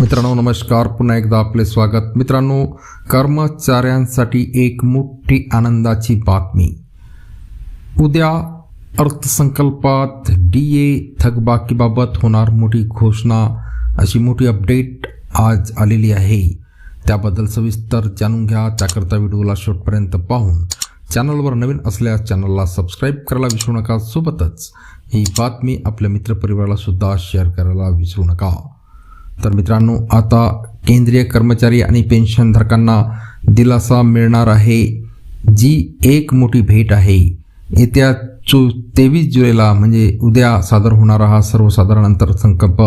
मित्रांनो नमस्कार. पुन्हा एकदा आपले स्वागत. मित्रांनो कर्मचाऱ्यांसाठी एक मोठी आनंदाची बातमी. उद्या अर्थसंकल्पात डी ए थकबाकीबाबत होणार मोठी घोषणा. अशी मोठी अपडेट आज आलेली आहे. त्याबद्दल सविस्तर जाणून घ्या. त्याकरता व्हिडिओला शेवटपर्यंत पाहून चॅनलवर नवीन असल्यास चॅनलला सबस्क्राईब करायला विसरू नका. सोबतच ही बातमी आपल्या मित्रपरिवाराला सुद्धा शेअर करायला विसरू नका. तर मित्रांनो आता केंद्रीय कर्मचारी आणि पेन्शनधारकांना दिलासा मिळणार आहे जी एक मोठी भेट आहे. येत्या चो तेवीस जुलैला म्हणजे उद्या सादर होणारा हा सर्वसाधारण अर्थसंकल्प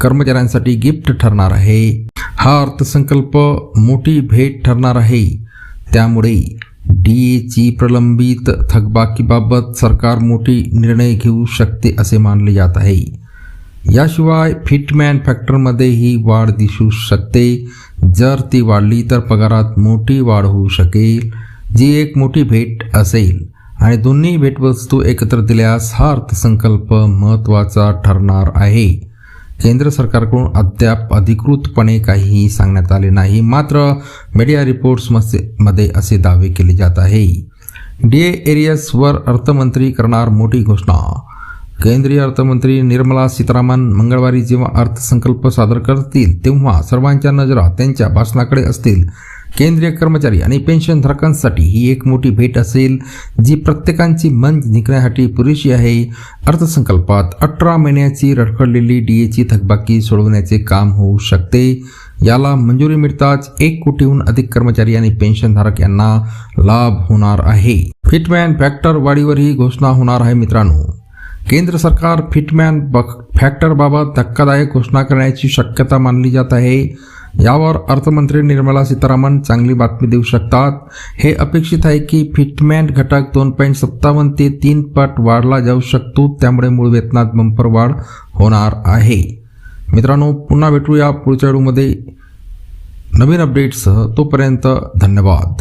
कर्मचाऱ्यांसाठी गिफ्ट ठरणार आहे. हा अर्थसंकल्प मोठी भेट ठरणार आहे. त्यामुळे डी एची प्रलंबित थकबाकीबाबत सरकार मोठी निर्णय घेऊ शकते असे मानले जात आहे. याशिवाय फिटमॅन फॅक्टरमध्येही वाढ दिसू शकते. जर ती वाढली तर पगारात मोठी वाढ होऊ शकेल जी एक मोठी भेट असेल. आणि दोन्ही भेटवस्तू एकत्र दिल्यास हा अर्थसंकल्प महत्त्वाचा ठरणार आहे. केंद्र सरकारकडून अद्याप अधिकृतपणे काहीही सांगण्यात आले नाही मात्र मीडिया रिपोर्ट्समध्ये असे दावे केले जात आहे. डी एरियसवर अर्थमंत्री करणार मोठी घोषणा केंद्रीय अर्थमंत्री निर्मला सीतारामन मंगळवारी जेव्हा अर्थसंकल्प सादर करतील तेव्हा सर्वांच्या नजरा त्यांच्या भाषणाकडे असतील. केंद्रीय कर्मचारी आणि पेन्शनधारकांसाठी ही एक मोठी भेट असेल जी प्रत्येकांची मन जिंकण्यासाठी पुरेशी आहे. अर्थसंकल्पात अठरा महिन्याची रखडलेली डीएची थकबाकी सोडवण्याचे काम होऊ शकते. याला मंजुरी मिळताच एक कोटीहून अधिक कर्मचारी आणि पेन्शनधारक यांना लाभ होणार आहे. फिटमॅन फॅक्टर वाढीवरही घोषणा होणार आहे मित्रांनो. केंद्र सरकार फिटमॅन बक फॅक्टरबाबत धक्कादायक घोषणा करण्याची शक्यता मानली जात आहे. यावर अर्थमंत्री निर्मला सीतारामन चांगली बातमी देऊ शकतात. हे अपेक्षित आहे की फिटमॅन घटक दोन पॉईंट सत्तावन्न ते तीन पट वाढला जाऊ शकतो. त्यामुळे मूळ वेतनात बंपर वाढ होणार आहे. मित्रांनो पुन्हा भेटूया पुढच्या व्हिडिओमध्ये. नवीन अपडेट्सह तोपर्यंत धन्यवाद.